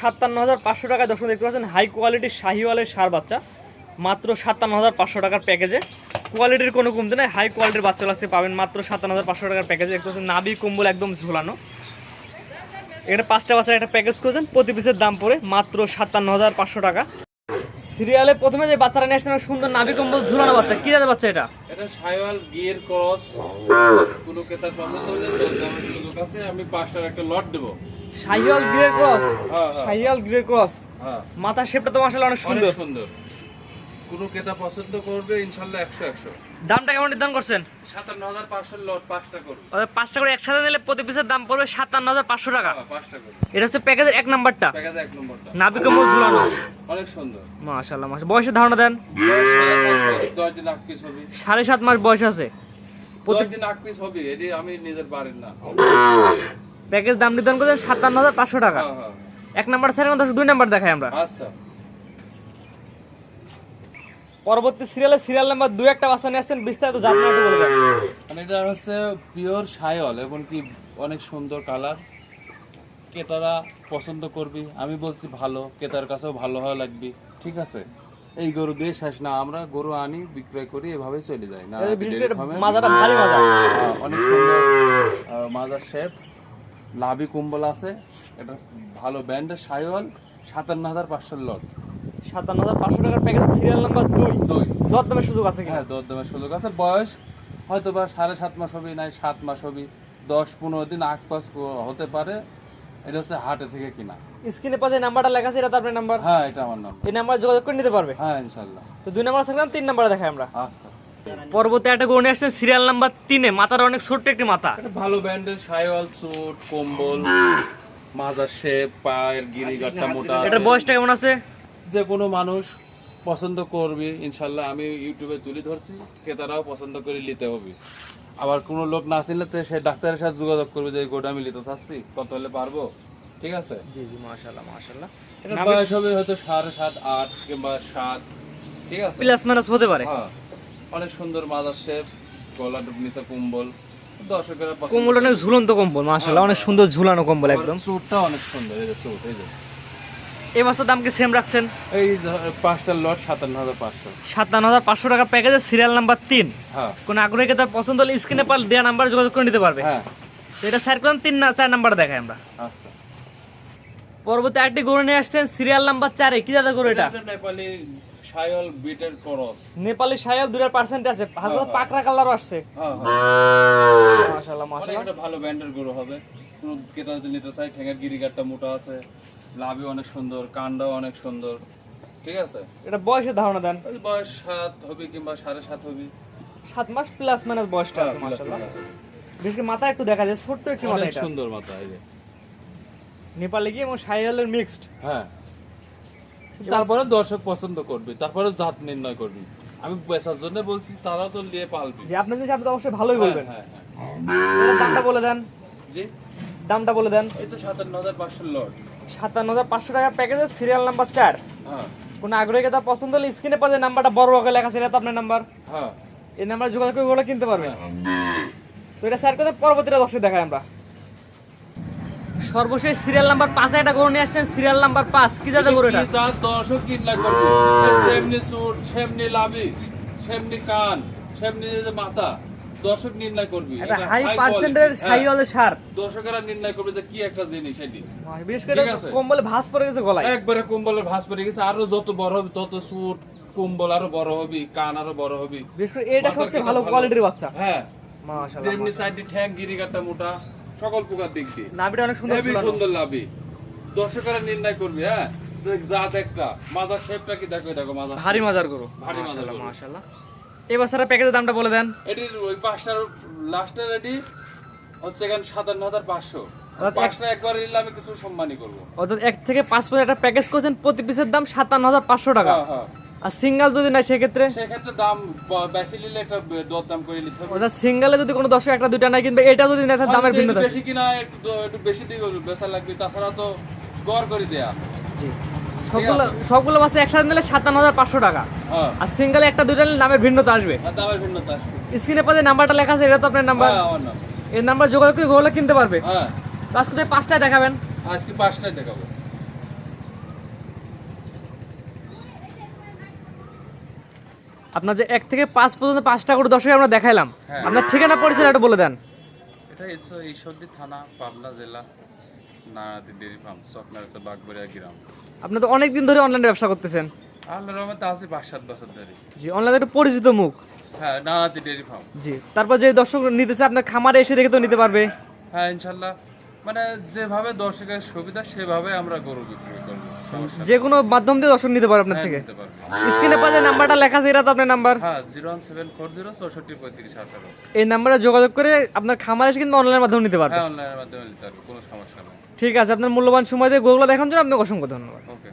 সাতান্ন হাজার পাঁচশো টাকায় দর্শক দেখতে পাচ্ছেন হাই কোয়ালিটির শাহিওয়ালের সার বাচ্চা। মাত্র সাতান্ন হাজার পাঁচশো টাকার প্যাকেজে। কোয়ালিটির কোনো কমতে নাই হাই কোয়ালিটির বাচ্চা আছে, পাবেন মাত্র সাতান্ন হাজার পাঁচশো টাকার প্যাকেজে। দেখতে পাচ্ছেন নাবি কম্বল একদম ঝোলানো। এখানে পাঁচটা বাচ্চার একটা প্যাকেজ করেছেন প্রতি পিসের দাম পড়ে মাত্র সাতান্ন হাজার পাঁচশো টাকা। সিরিয়ালে প্রথমে যে বাচ্চারা নিয়ে আসছেন, সুন্দর নাবি কম্বল ঝুলানো বাচ্চা। কি জাতের বাচ্চা এটা? এটা গিয়ার আমি পাঁচটার একটা লট দেবো। Sahiwal grade cross. হ্যাঁ হ্যাঁ। Sahiwal grade cross. হ্যাঁ। মাথার শেপটা তো মাসাল অনেক সুন্দর। সুন্দর। কোনো ক্রেতা পছন্দ করবে ইনশাল্লাহ একশো একশো। দামটা কেমন নির্ধারণ করছেন? সাতান্ন হাজার পাঁচশো লট পাঁচটা করবে অর্থাৎ পাঁচটা করে একসাথে নিলে প্রতি পিসের দাম পড়বে সাতান্ন হাজার পাঁচশো টাকা। হ্যাঁ, পাঁচটা করবে এটা হচ্ছে প্যাকেজের এক নাম্বারটা। প্যাকেজ এক নম্বরটা। নাবি কম্বল ঝুলানো। অনেক সুন্দর। মাশাল্লাহ মাশা বয়সের ধারণা দেন। বয়স সাড়ে সাত মাস, দশ দিন আট পিস হবে। মাস বয়স আছে। দশ দিন আট পিস হবে এটি আমি নিজের বাড়ির না। প্যাকেজ দাম নির্ধারণ করেছেন সাতান্ন হাজার পাঁচশো টাকা। হ্যাঁ হ্যাঁ। এক নাম্বার স্যার দশ দুই নাম্বার দেখাই আমরা। আচ্ছা। পরবর্তী সিরিয়ালে সিরিয়াল নাম্বার দুই একটা বাচ্চা নিয়ে আসছেন বিস্তারিত জানতে একটু বলে দেন মানে এটা হচ্ছে পিওর সায়ল এবং কি অনেক সুন্দর কালার ক্রেতারা পছন্দ করবি আমি বলছি ভালো ক্রেতার কাছেও ভালো হওয়া লাগবে ঠিক আছে? এই গরু দিয়ে শেষ না আমরা গরু আনি বিক্রয় করি এভাবে চলে যাই না মাজাটা ভারী মাজা। হ্যাঁ, অনেক সুন্দর মাজার শেপ লাভি কুম্বল আছে এটা ভালো ব্র্যান্ডের সায়ল সাতান্ন হাজার পাঁচশো লট। সাতান্ন হাজার পাঁচশো টাকার প্যাকেজ সিরিয়াল নাম্বার দুই। দুই। দর দামের সুযোগ আছে হ্যাঁ দর দামের সুযোগ আছে। বয়স হয়তো বা সাড়ে সাত মাস হবে নাই সাত মাস হবে দশ পনেরো দিন আগ পাস হতে পারে। এটা হচ্ছে হাটে থেকে কিনা। স্ক্রিনে পাশে নাম্বারটা লেখা আছে এটা তো আপনার নাম্বার? হ্যাঁ এটা আমার নাম এই নাম্বার যোগাযোগ করে নিতে পারবে? হ্যাঁ ইনশাল্লাহ। তো দুই নাম্বার থাকলাম তিন নাম্বারে দেখাই আমরা। আচ্ছা। পরবর্তী একটা গরু নিয়ে আসছেন সিরিয়াল নাম্বার তিনে। মাথার অনেক ছোট্ট একটি মাথা। ভালো ব্র্যান্ডের সাইওয়াল স্যুট কম্বল মাজার শেপ পায়ের গিরিগাটটা মোটা আছে। এটার বয়সটা কেমন আছে? যে কোনো মানুষ পছন্দ করবে ইনশাল্লাহ আমি ইউটিউবে তুলে ধরছি ক্রেতারাও পছন্দ করে নিতে হবে। আবার কোনো লোক না চিনলে তো সে ডাক্তারের সাথে যোগাযোগ করবে যে গোটা আমি নিতে চাচ্ছি কত হলে পারব? ঠিক আছে? জি জি মাশাআল্লাহ মাশাআল্লাহ এটা বয়স হবে হয়তো সাড়ে সাত আট কিংবা সাত। ঠিক আছে? প্লাস মাইনাস হতে পারে। হ্যাঁ। অনেক সুন্দর মাদার শেপ গলার নিচে কুম্বল। দর্শকেরা কম্বল অনেক ঝুলন্ত কম্বল মাশাআল্লাহ অনেক সুন্দর ঝুলানো কম্বল একদম। স্যুটটা অনেক সুন্দর এই যে স্যুট এই যে। এই মাছটার দাম কি সেম রাখছেন? এই পাঁচটা লট সাতান্ন হাজার পাঁচশো। সাতান্ন হাজার পাঁচশো টাকা প্যাকেজের সিরিয়াল নাম্বার তিন। হ্যাঁ। কোন আগ্রহীকে তার পছন্দ হলে স্ক্রিনে পাল দেওয়া নাম্বার যোগাযোগ করে নিতে পারবে। হ্যাঁ। এটা স্যার করেন তিন না চার নাম্বার দেখাই আমরা। আচ্ছা। পরবর্তী আরেকটি গরু নিয়ে আসছেন সিরিয়াল নাম্বার চারে। কি দাদা গরু এটা? এটা নেপালি বিটের করস। নেপালি দুটার পার্সেন্ট আছে হালকা পাকড়া কালারও আসছে। হ্যাঁ হ্যাঁ। মাশাআল্লাহ মাশাআল্লাহ। একটা ভালো ব্র্যান্ডের গরু হবে। কোনো ক্রেতা যদি নিতে চাই গিরিগারটা মোটা আছে লাভি অনেক সুন্দর কান্ডাও অনেক সুন্দর। ঠিক আছে? এটা বয়সের ধারণা দেন। বয়স সাত হবে কিংবা সাড়ে সাত হবে। সাত মাস প্লাস মাইনাস বয়সটা আছে মাশাআল্লাহ। বেশি মাথা একটু দেখা যায় ছোট্ট একটি মাথা সুন্দর মাথা এই নেপালে গিয়ে এবং সায়ালের মিক্সড হ্যাঁ। তারপরে দর্শক পছন্দ করবে তারপরে জাত নির্ণয় করবি। আমি পেশার জন্য বলছি তারাও তো নিয়ে পালবি। যে আপনি জিনিস আপনি তো অবশ্যই ভালোই বলবেন। হ্যাঁ হ্যাঁ। দামটা বলে দেন। জি? দামটা বলে দেন। এই তো সাতান্ন হাজার পাঁচশো লট। সাতান্ন হাজার পাঁচশো টাকার প্যাকেজের সিরিয়াল নাম্বার চার। হ্যাঁ। কোন আগ্রহীকে তার পছন্দ হলে স্ক্রিনে পাশে নাম্বারটা বড় আগে লেখা এটা তো আপনার নাম্বার হ্যাঁ। এই নাম্বারে যোগাযোগ করে বলে কিনতে পারবেন। তো এটা স্যার কথা পরবর্তীটা দর্শক দেখাই আমরা। সর্বশেষ সিরিয়াল নাম্বার পাঁচে একটা গরু নিয়ে আসছেন সিরিয়াল নাম্বার পাঁচ। কি যাতে গরু এটা? কি জাত দর্শক কিনলা করবে সেমনি সুট সেমনি লাভি সেমনি কান সেমনি মাথা দর্শক নির্ণয় করবি। এটা হাই পার্সেন্টের হ্যাঁ। সার। দর্শকেরা নির্ণয় করবে যে কি একটা জিনিস এটি। বিশেষ করে কম্বলে ভাঁজ পড়ে গেছে গলায়। একবারে কম্বলের ভাঁজ পড়ে গেছে আরও যত বড় হবে তত সুট কম্বল আরও বড় হবে কান আরও বড় হবে। বিশেষ করে এটা সবচেয়ে ভালো ভালো। কোয়ালিটির বাচ্চা। হ্যাঁ। মাশাআল্লাহ যেমনি সাইডে ঠ্যাং গিরিগাটা মোটা সকল প্রকার দিক দিয়ে। নাভিটা অনেক সুন্দর হেবি সুন্দর লাভি দর্শকেরা নির্ণয় করবে হ্যাঁ? জাত একটা। মাথার শেপটা কি? দেখো দেখো মাথা ভারী মজার গরু। ভারী মজার মাশাআল্লাহ এবার স্যার প্যাকেজের দামটা বলে দেন। এটির ওই পাঁচটার লাস্টের এটি হচ্ছে এখানে সাতান্ন হাজার পাঁচশো। এক- পাঁচটা একবার নিলে আমি কিছু সম্মানই করব। অর্থাৎ এক থেকে পাঁচ পর্যন্ত একটা প্যাকেজ করছেন প্রতি পিসের দাম সাতান্ন হাজার পাঁচশো টাকা। হ্যাঁ হ্যাঁ। আর সিঙ্গেল যদি নাই সেক্ষেত্রে? সেক্ষেত্রে দাম বেশি নিলে একটা বে- দর দাম করে নিতে হবে। অর্থাৎ সিঙ্গেলে যদি কোনো দর্শক একটা দুইটা নাই কিনবে এটা যদি তাহলে দামের ভিন্নতা। বেশি কিনা একটু একটু বেশি দিয়ে বেচা লাগবে তাছাড়া তো গড় করে দেয়া। জি। সবগুলো সবগুলো মাসে একসাথে নিলে সাতান্ন হাজার পাঁচশো টাকা। হ্যাঁ। আর সিঙ্গেলে একটা দুইটা নিলে দামের ভিন্নতা আসবে। দামের ভিন্নতা আসবে। স্ক্রিনে পাশে নাম্বারটা লেখা আছে এটা তো আপনার নাম্বার। হ্যাঁ এই নাম্বার যোগাযোগ করে কিনতে পারবে। হ্যাঁ। আজকে পাঁচটায় দেখাবেন। আজকে পাঁচটায় দেখাবো। আপনার যে এক থেকে পাঁচ পর্যন্ত পাঁচটা করে দর্শক আমরা দেখাইলাম। হ্যাঁ। আপনার ঠিকানা পরিচয় একটু বলে দেন। এটা ঈশ্বরদী থানা পাবনা জেলা নারাতি ডেরি ফার্ম চকনার হচ্ছে বাগবাড়িয়া গ্রাম। আপনি তো অনেক দিন ধরে অনলাইনে ব্যবসা করতেছেন। আল্লাহ রহমতে আছি পাঁচ সাত বছর ধরে। জি অনলাইনে একটু পরিচিত মুখ। হ্যাঁ নারাতি ডেরি ফার্ম। জি তারপর যে দর্শক নিতেছে আপনার খামারে এসে দেখে তো নিতে পারবে। হ্যাঁ ইনশাল্লাহ। মানে যেভাবে দর্শকের সুবিধা সেভাবে আমরা গরু বিক্রি করব। যে কোনো মাধ্যম দিয়ে দর্শক নিতে পারে আপনার হ্যাঁ, থেকে। স্ক্রিনে পাশে নাম্বারটা লেখা আছে এটা তো আপনার নাম্বার। হ্যাঁ এই নাম্বারে যোগাযোগ করে আপনার খামারে এসে কিন্তু অনলাইনের মাধ্যমে নিতে পারবে। হ্যাঁ অনলাইনের মাধ্যমে নিতে পারবে কোনো সমস্যা নেই। ঠিক আছে আপনার মূল্যবান সময় দিয়ে গোগুলো দেখানোর জন্য আপনাকে অসংখ্য ধন্যবাদ। ওকে